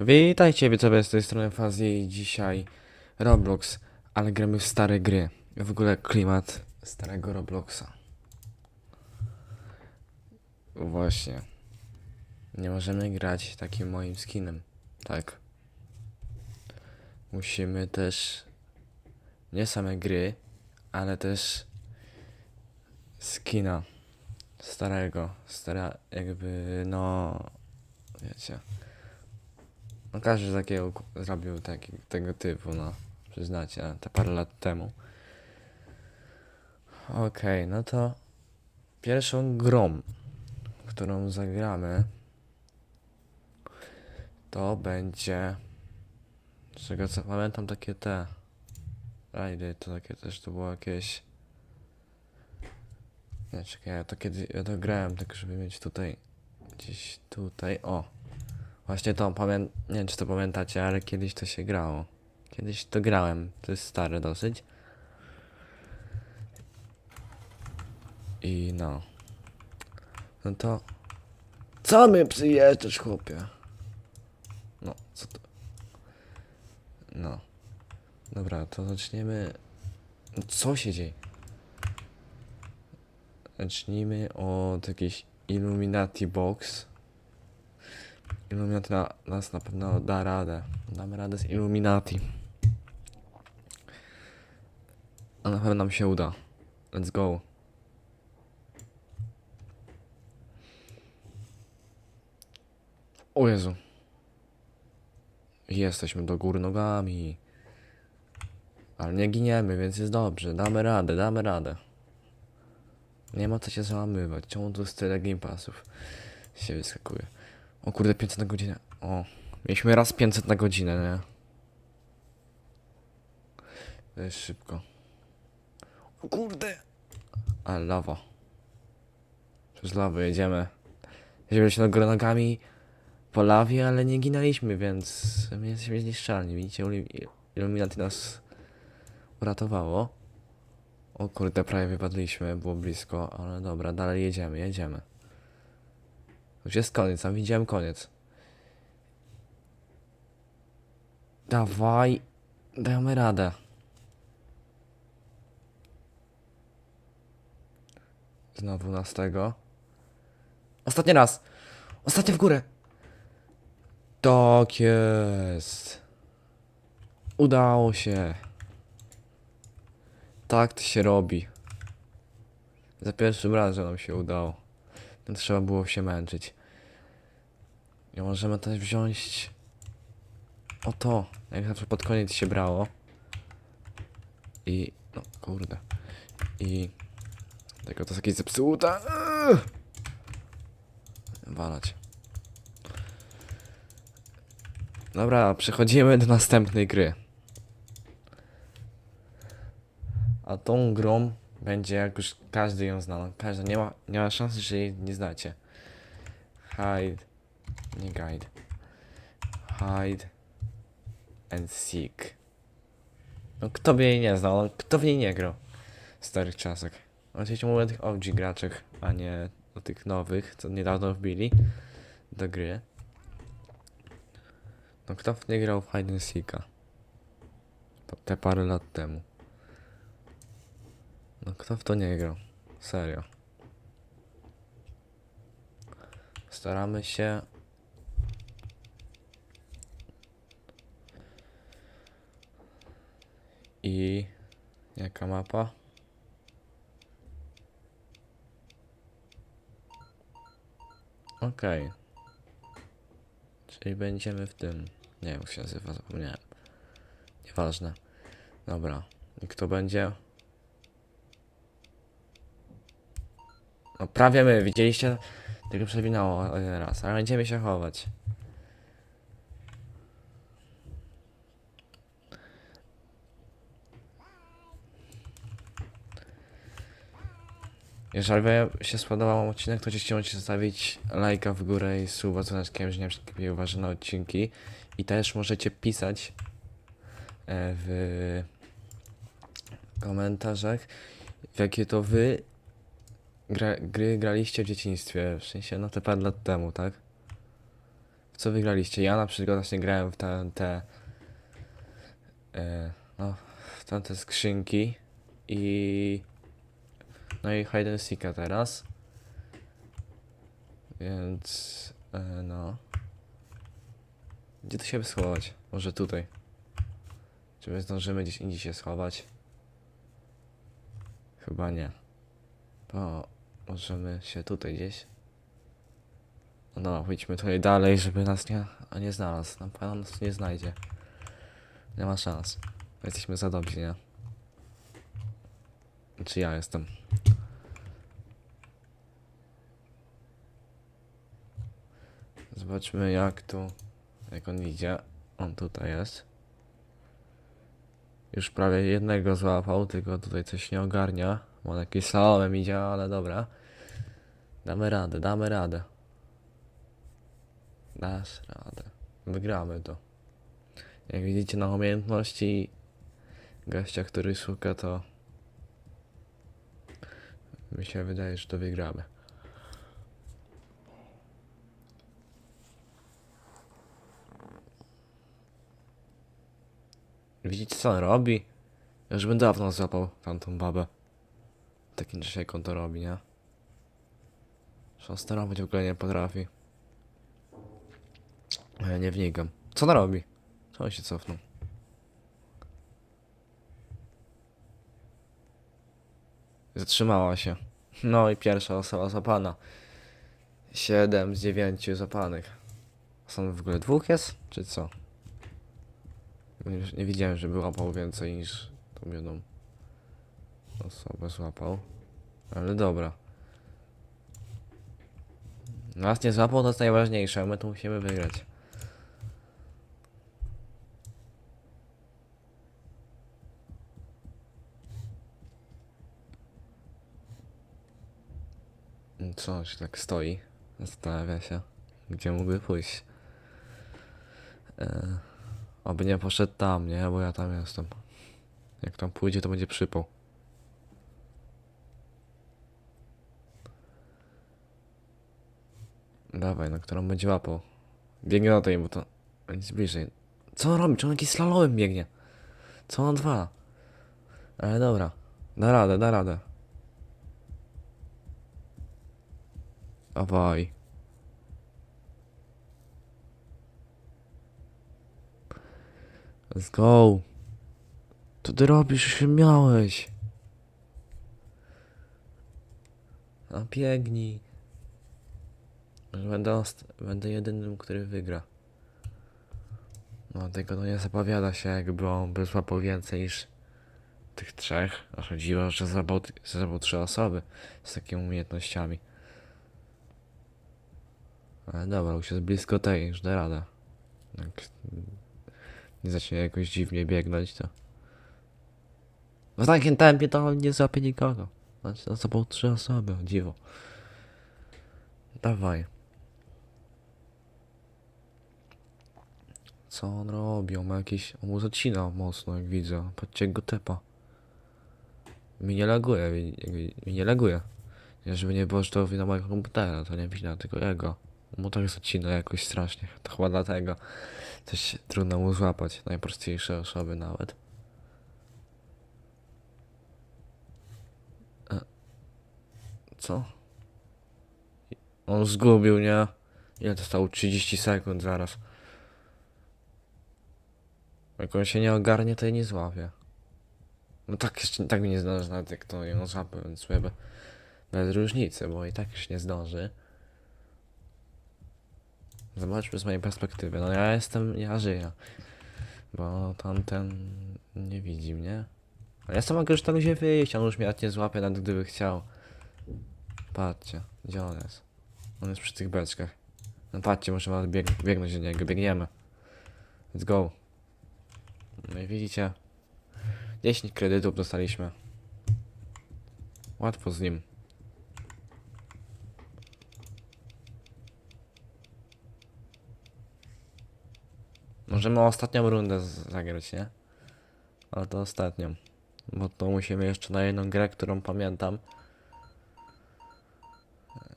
Witajcie widzowie z tej strony Fazji i dzisiaj Roblox, ale gramy w stare gry. W ogóle klimat starego Robloxa. Właśnie. Nie możemy grać takim moim skinem. Tak. Musimy też nie same gry, ale też skina starego. Stara jakby no wiecie. No każdy takiego zrobił taki, tego typu, no. Przyznacie, te parę lat temu. Okej, no to pierwszą grą, którą zagramy, to będzie, z tego co pamiętam, takie te rajdy, to takie też to było jakieś, nie czekaj, ja to kiedy, ja to grałem, tak żeby mieć tutaj, gdzieś tutaj, o. Właśnie to pamię... Nie wiem, czy to pamiętacie, ale kiedyś to się grało. Kiedyś to grałem. To jest stare dosyć. I no. No to... Co my przyjeżdżasz, chłopie? No, co to... No. Dobra, to zaczniemy... No, Co się dzieje? Zacznijmy od jakiejś Illuminati Box. Illuminati na, nas na pewno da radę. Damy radę z Illuminati. A na pewno nam się uda. Let's go. O Jezu. Jesteśmy do góry nogami. Ale nie giniemy, więc jest dobrze. Damy radę, damy radę. Nie ma co się załamywać. Czemu tu jest tyle game passów? Się wyskakuje. O kurde, 500 na godzinę. O, mieliśmy raz 500 na godzinę, nie? To jest szybko. O kurde! Ale lawa. Przez lawę jedziemy. Jedziemy się góry nogami po lawie, ale nie ginęliśmy, więc my jesteśmy zniszczalni. Widzicie, Illu- Illuminati nas uratowało. O kurde, prawie wypadliśmy, było blisko, ale dobra, dalej jedziemy, jedziemy. Już jest koniec, tam widziałem koniec. Dawaj, damy radę. Znowu nas tego. Ostatni raz! Ostatni w górę! Tak jest. Udało się. Tak to się robi. Za pierwszym razem nam się udało. Trzeba było się męczyć. I możemy też wziąć o to, jak zawsze pod koniec się brało. I no kurde. I tego to jest jakieś zepsuta. Walać. Dobra, przechodzimy do następnej gry. A tą grą będzie jak już każdy ją zna. no, Każdy nie ma, nie ma szansy, że jej nie znacie. Hide. Nie guide. Hide and seek. No kto by jej nie znał? No, kto w niej nie grał w starych czasach? Oczywiście mówię o tych OG graczach, a nie o tych nowych, co niedawno wbili do gry. No kto w nie grał w Hide and Seeka? Te parę lat temu. No kto w to nie grał? Serio. Staramy się I jaka mapa? Okej. Czyli będziemy w tym. Nie jak się nazywa, zapomniałem. Nieważne. Dobra. I kto będzie? No prawie my, widzieliście? Tylko przewinęło jeden raz, ale będziemy się chować. Jeżeli się spodobał odcinek, to oczywiście możecie zostawić lajka w górę i suba z dzwoneczkiem, że nie przegapicie uważa na odcinki. I też możecie pisać e, w komentarzach, jakie to wy gra, gry graliście w dzieciństwie. W sensie, no te parę lat temu, tak? w co wygraliście? Ja na przykład właśnie grałem w te, te e, no, w tamte skrzynki i no i hide and seeka teraz. Więc e, no. Gdzie to się schować? Może tutaj. Czy my zdążymy gdzieś indziej się schować? Chyba nie. To możemy się tutaj gdzieś. No, pójdźmy tutaj dalej, żeby nas nie, nie znalazł. Na pewno nas nie znajdzie. Nie ma szans. Jesteśmy za dobrzy, nie? Czy ja jestem? Zobaczmy jak tu, jak on idzie. On tutaj jest. Już prawie jednego złapał, tylko tutaj coś nie ogarnia. On jakiś slalomem idzie, ale dobra. Damy radę, damy radę. Dasz radę. Wygramy to. Jak widzicie na umiejętności gościa, który szuka, to mi się wydaje, że to wygramy. Widzicie co on robi? Już bym dawno złapał tamtą babę. Takim czasie jak on to robi, nie? Że on sterować w ogóle nie potrafi. Ja nie wnikam. Co ona robi? Co on się cofnął? Zatrzymała się. No i pierwsza osoba złapana. Siedem z dziewięciu złapanych. Są w ogóle dwóch jest? Czy co? Nie widziałem, żeby łapał więcej niż tą jedną osobę złapał. Ale dobra. Nas nie złapał, to jest najważniejsze, my tu musimy wygrać. Co się tak stoi? Zastanawia się, gdzie mógłby pójść. E, oby nie poszedł tam, nie? Bo ja tam jestem. Jak tam pójdzie, to będzie przypał. Dawaj, na którą będzie łapał. Biegnie na tej, bo to nic bliżej. Co on robi? Czy on jakiś slalomem biegnie? Co on dwa? Ale dobra. Da radę, da radę. Dawaj. Let's go. Co ty robisz? Już się miałeś. A biegnij. Będę, będę jedynym, który wygra. No tego to nie zapowiada się, jakby on by złapał więcej niż tych trzech. A chodziło, że złapał, złapał trzy osoby z takimi umiejętnościami. Ale dobra, już jest blisko tej, już da radę. Jak nie zacznie jakoś dziwnie biegnąć, to... W takim tempie to on nie złapie nikogo. Znaczy, to złapał trzy osoby, dziwo. Dawaj. Co on robi? On ma jakieś... On mu zacina mocno, jak widzę. Patrzcie, jak go tepa. Mi nie laguje, mi, mi, nie laguje. Żeby nie było, że to wina mojego komputera, to nie wina, tylko jego. Mu tak zacina jakoś strasznie. To chyba dlatego. Coś trudno mu złapać. Najprostsze osoby nawet. E, Co? On zgubił, nie? Ile to stało? 30 sekund zaraz. Jak on się nie ogarnie, to jej nie złapie. No tak jeszcze tak mnie nie zdąży nawet jak to ją złapie, więc jakby bez różnicy, bo i tak już nie zdąży. Zobaczmy z mojej perspektywy. No ja jestem, ja żyję. Bo tamten nie widzi mnie. Ale ja sam mogę już tam gdzie wyjść, on już mnie nie złapie, nawet gdyby chciał. Patrzcie, gdzie on jest? On jest przy tych beczkach. No patrzcie, bieg biegnąć do niego, biegniemy. Let's go. No i widzicie, 10 kredytów dostaliśmy. Łatwo z nim. Możemy ostatnią rundę zagrać, nie? Ale to ostatnią. Bo to musimy jeszcze na jedną grę, którą pamiętam.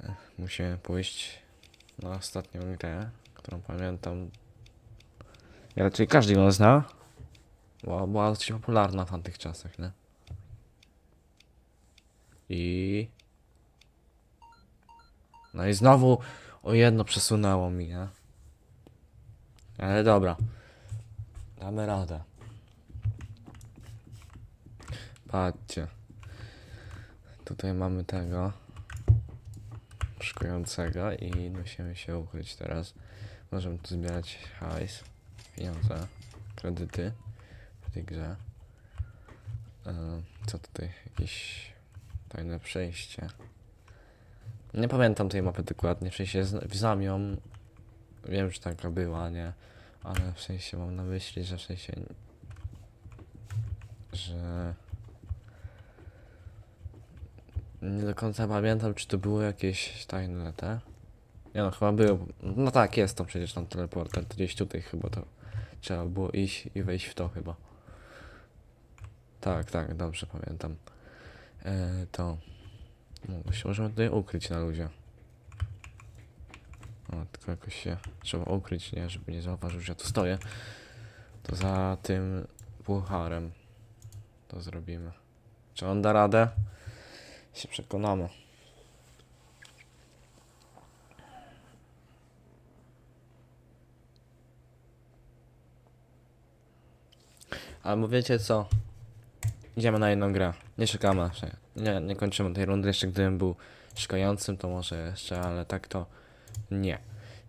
E, Musimy pójść na ostatnią grę, którą pamiętam. Ja raczej każdy ją zna. Była, była dosyć popularna w tamtych czasach, nie? I... No i znowu o jedno przesunęło mi, nie? Ale dobra. Damy radę. Patrzcie. Tutaj mamy tego szukującego i musimy się ukryć teraz. Możemy tu zbierać hajs, pieniądze, kredyty tej grze. E, Co tutaj? Jakieś tajne przejście. Nie pamiętam tej mapy dokładnie, w sensie zn- znam ją. Wiem, że taka była, nie? Ale w sensie mam na myśli, że w sensie... Że... Nie do końca pamiętam, czy to było jakieś tajne te. Nie no, chyba było. No tak, jest to przecież tam teleporter. Gdzieś tutaj chyba to trzeba było iść i wejść w to chyba. Tak, tak, dobrze pamiętam. E, to. No, się możemy tutaj ukryć na luzie. O, tylko jakoś się trzeba ukryć, nie? Żeby nie zauważył, że ja tu stoję. To za tym pucharem to zrobimy. Czy on da radę? Się przekonamy. Ale wiecie co? Idziemy na jedną grę. Nie czekamy. że- Nie, nie kończymy tej rundy. Jeszcze gdybym był szukającym, to może jeszcze, ale tak to nie.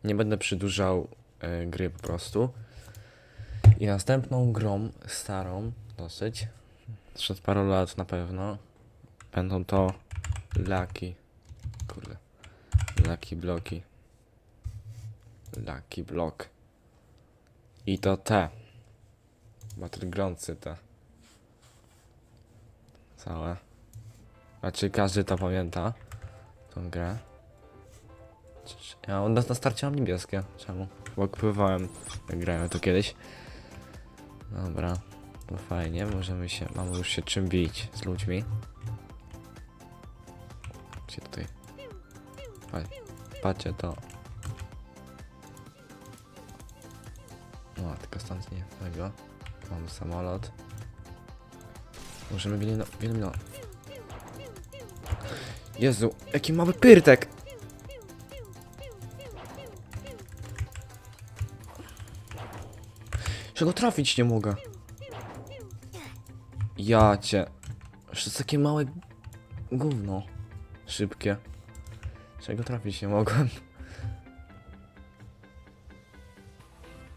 Nie będę przedłużał e, gry po prostu. I następną grą, starą dosyć, sprzed paru lat na pewno, będą to Lucky. Kurde. Lucky bloki. Lucky block. I to te. Battlegroundsy te. Całe. Znaczy każdy to pamięta. Tą grę. Ja na, na starcie mam niebieskie. Czemu? Bo jak Grałem to kiedyś. Dobra. To fajnie. Możemy się. Mamy już się czym bić z ludźmi. Gdzie tutaj? Patrz, patrzcie to. No, tylko stąd nie tego. Mamy samolot. Możemy wiele no. Jezu, jaki mały pyrtek! Czego trafić nie mogę? Ja cię. Jest takie małe gówno. Szybkie. Czego trafić nie mogłem?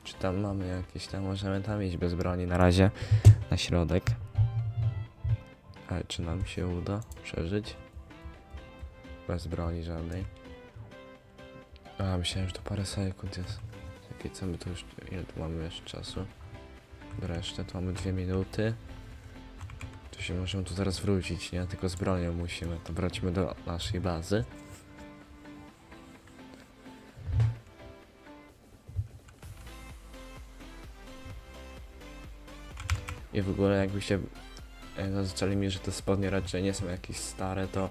Czy tam mamy jakieś tam, możemy tam iść bez broni na razie. Na środek. Ale czy nam się uda przeżyć? Bez broni żadnej. A, myślałem, że to parę sekund jest. Jakie co my tu już, ile tu mamy jeszcze czasu? Resztę to mamy dwie minuty. To się możemy tu zaraz wrócić, nie? Tylko z bronią musimy. To wrócimy do naszej bazy. I w ogóle jakbyście e, zaczęli mi, że te spodnie raczej nie są jakieś stare, to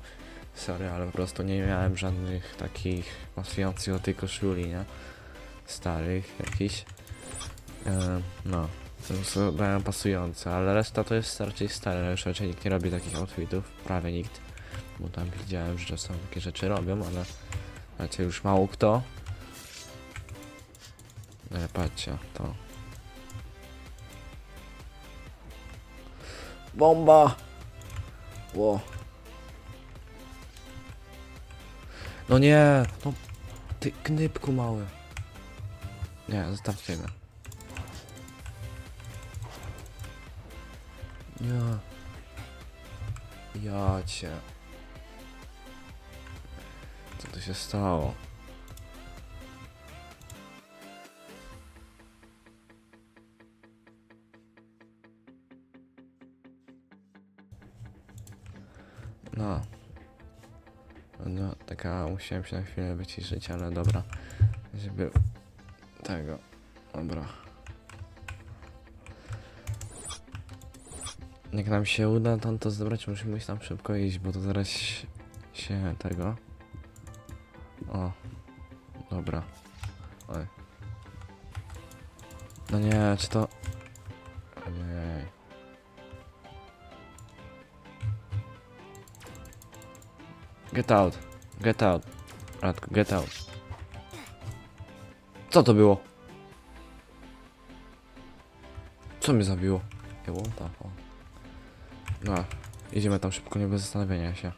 sorry, ale po prostu nie miałem żadnych takich pasujących do tej koszuli, nie? Starych jakichś. E, no, dają pasujące, ale reszta to jest raczej stare, już raczej nikt nie robi takich outfitów, prawie nikt. Bo tam widziałem, że czasem takie rzeczy robią, ale raczej już mało kto. Ale patrzcie, to. Bomba! Ło. No nie, no ty knypku mały. Nie, zostawcie mnie. Nie. Ja cię. Co tu się stało? Taka musiałem się na chwilę wyciszyć, ale dobra. Żeby tego. Dobra. Jak nam się uda to, to zebrać, musimy tam szybko iść, bo to zaraz się tego. O. Dobra. Oj. No nie, czy to... Ojej. Get out. Get out. Radku, get out. Co to było? Co mnie zabiło? Było? Tak, o. No, idziemy tam szybko, nie bez zastanowienia się.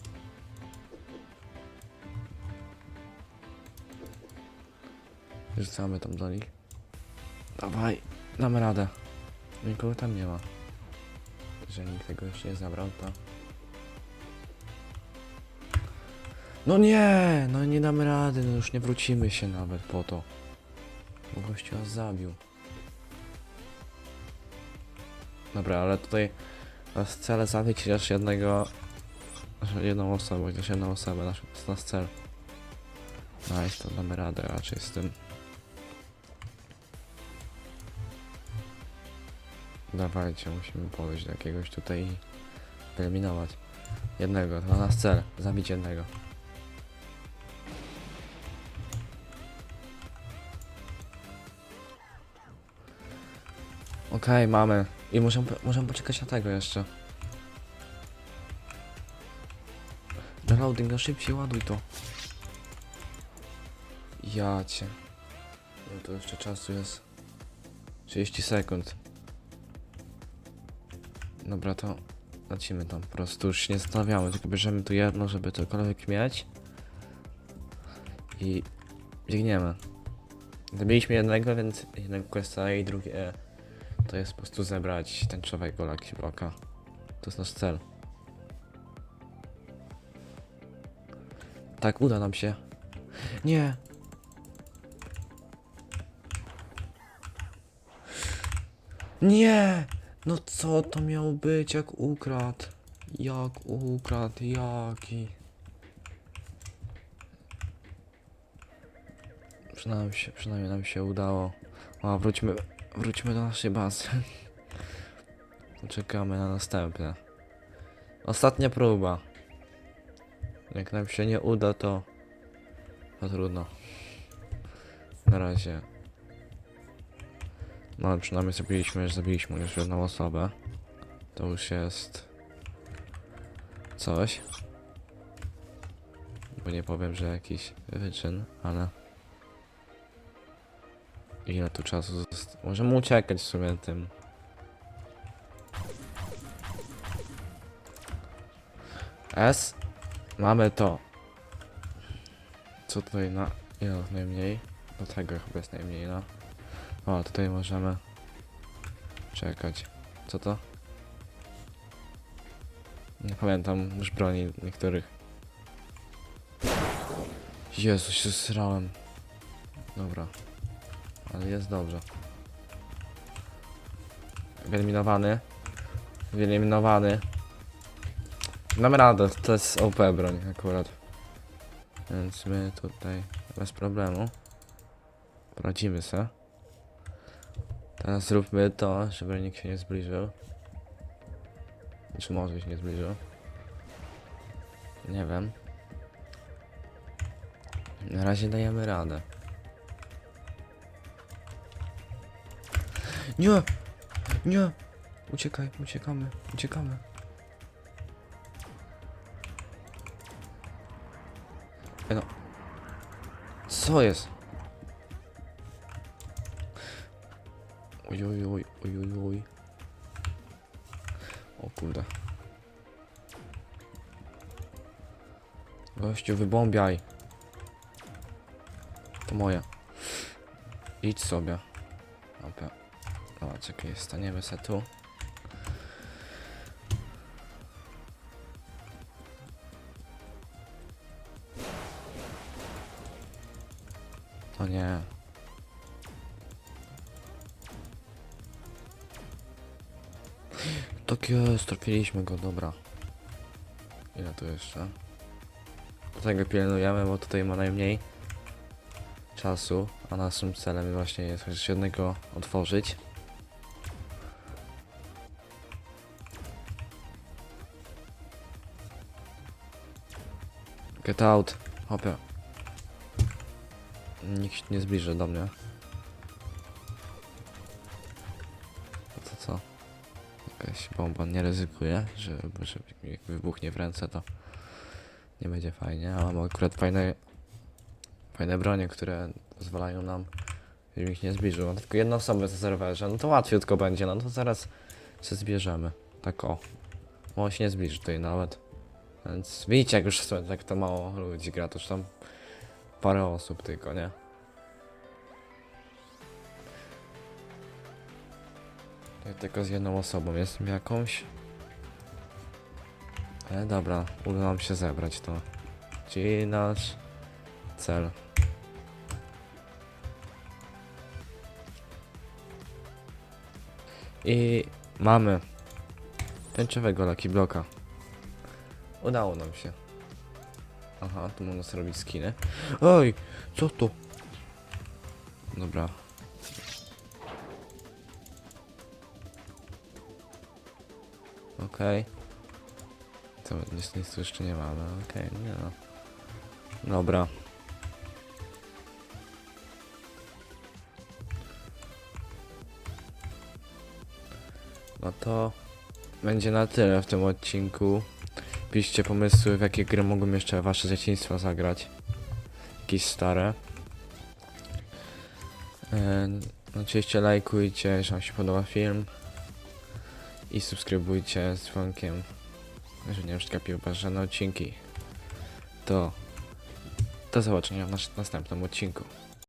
Rzucamy tam do nich. Dawaj, damy radę. Nikogo tam nie ma. Jeżeli nikt tego jeszcze nie zabrał, to... No nie! No nie damy rady, no już nie wrócimy się nawet po to. Bo gościu nas zabił. Dobra, ale tutaj nas cel zabić chociaż jednego... Jedną osobę, chociaż jedną osobę, nasz, nasz cel. Nice, to damy radę raczej z tym. Dawajcie, musimy podejść do jakiegoś tutaj i wyeliminować. Jednego, to nasz cel. Zabić jednego. Okej, mamy. I muszę, możemy poczekać na tego jeszcze. Reloading, no szybciej ładuj to. Ja cię. No to jeszcze czasu jest 30 sekund. Dobra, to lecimy tam po prostu, już się nie tylko bierzemy tu jedno, żeby cokolwiek mieć. I biegniemy. Zabiliśmy jednego, więc jednego questa i drugie to jest po prostu zebrać tęczowego Lucky Blocka. To jest nasz cel. Tak, uda nam się. Nie! Nie! No co to miał być, jak ukradł? Jak ukradł, jaki? Przynajmniej przynajmniej nam się udało. A, wróćmy, wróćmy do naszej bazy. Czekamy na następne. Ostatnia próba. Jak nam się nie uda, to... To trudno. Na razie. No ale przynajmniej zabiliśmy, że zabiliśmy już jedną osobę. To już jest... Coś. Bo nie powiem, że jakiś wyczyn, ale... Ile tu czasu zosta- Możemy uciekać w sumie tym. S. Mamy to. Co tutaj na... Ile najmniej? Do tego chyba jest najmniej, no. O, tutaj możemy... Czekać. Co to? Nie pamiętam już broni niektórych. Jezu, się zsrałem. Dobra. Ale jest dobrze. Wyeliminowany. Wyeliminowany. Damy radę, to jest OP broń akurat. Więc my tutaj bez problemu poradzimy se. Teraz zróbmy to, żeby nikt się nie zbliżył. Czy może się nie zbliżył? Nie wiem. Na razie dajemy radę. Nie! Nie! Uciekaj, uciekamy, uciekamy. Ej no. Co jest? Oj, oj, oj, oj, oj, oj. O kurde. Gościu, wybombiaj. To moje. Idź sobie. Dobra. Dobra, czekaj, staniemy se tu. O nie. Tak jest, trafiliśmy go, dobra. Ile tu jeszcze? Tutaj go pilnujemy, bo tutaj ma najmniej czasu, a naszym celem właśnie jest chociaż jednego otworzyć. Get out, hopie. Nikt się nie zbliży do mnie. co? Jakaś bomba nie ryzykuje, że, że jak wybuchnie w ręce to nie będzie fajnie, a mam akurat fajne fajne bronie, które pozwalają nam żeby ich nie zbliżył. Mam tylko jedną osobę na serwerze, no to łatwiutko będzie, no to zaraz się zbierzemy. Tak o. Mało się nie zbliży tutaj nawet. Więc widzicie jak już tak to mało ludzi gra, to już tam parę osób tylko, nie? Ja tylko z jedną osobą jestem jakąś. Ale dobra, uda nam się zebrać to. Czyli nasz cel. I mamy tęczowego Lucky Bloka. Udało nam się. Aha, tu można sobie robić skiny. Oj, co to? Dobra. Okej. To nic, nic tu jeszcze nie mamy, okej, nie no. Dobra. No to będzie na tyle w tym odcinku. Piszcie pomysły, w jakie gry mogą jeszcze wasze dzieciństwo zagrać. Jakieś stare. E, oczywiście lajkujcie, jeśli wam się podoba film. I subskrybujcie z dzwonkiem, żeby nie przegapiły was żadne odcinki. To do zobaczenia w nasz, następnym odcinku.